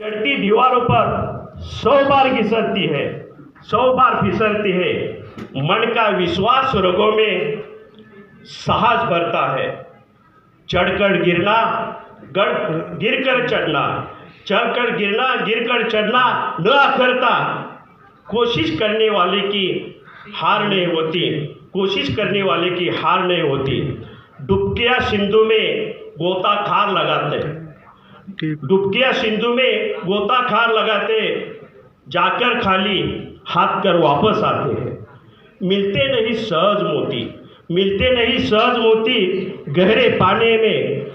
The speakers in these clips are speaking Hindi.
चढ़ती दीवारों पर सौ बार घिसरती है, सौ बार फिसलती है। मन का विश्वास रोगों में साहस भरता है। चढ़कर गिरना गड़ गिरकर चढ़ना, चढ़कर गिरना, गिरकर चढ़ना न करता कोशिश करने वाले की हार नहीं होती, कोशिश करने वाले की हार नहीं होती। डुबकिया सिंधु में गोता खार लगाते ठीक डुबकिया सिंधु में गोता खार लगाते, जाकर खाली हाथ कर वापस आते हैं। मिलते नहीं सहज मोती, मिलते नहीं सहज मोती गहरे पानी में,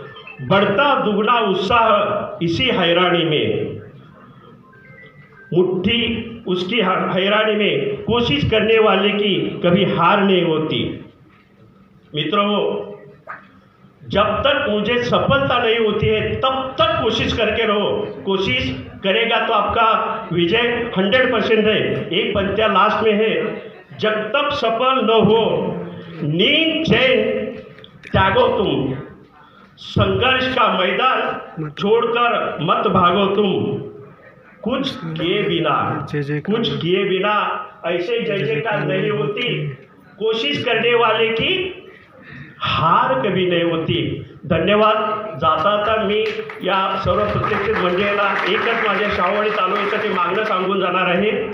बढ़ता दुगना उत्साह इसी हैरानी में। मुट्ठी उसकी हैरानी में, कोशिश करने वाले की कभी हार नहीं होती। मित्रों जब तक मुझे सफलता नहीं होती है तब तक कोशिश करके रहो। कोशिश करेगा तो आपका विजय हंड्रेड परसेंट है। एक पंक्तिया लास्ट में है। जब तक सफल न हो नींद चैन त्यागो तुम। संघर्ष का मैदान छोड़कर मत भागो तुम। कुछ किए बिना कुछ किए बिना ऐसे जय जयकार। नहीं होती। कोशिश करने वाले की हार कमी नाही होती। धन्यवाद। जाता आता मी या सर्व प्रत्यक्षित मंडळीला म्हणजे एकच माझ्या शावळी तालुक्याचं ते मागणं सांगून जाणार आहे.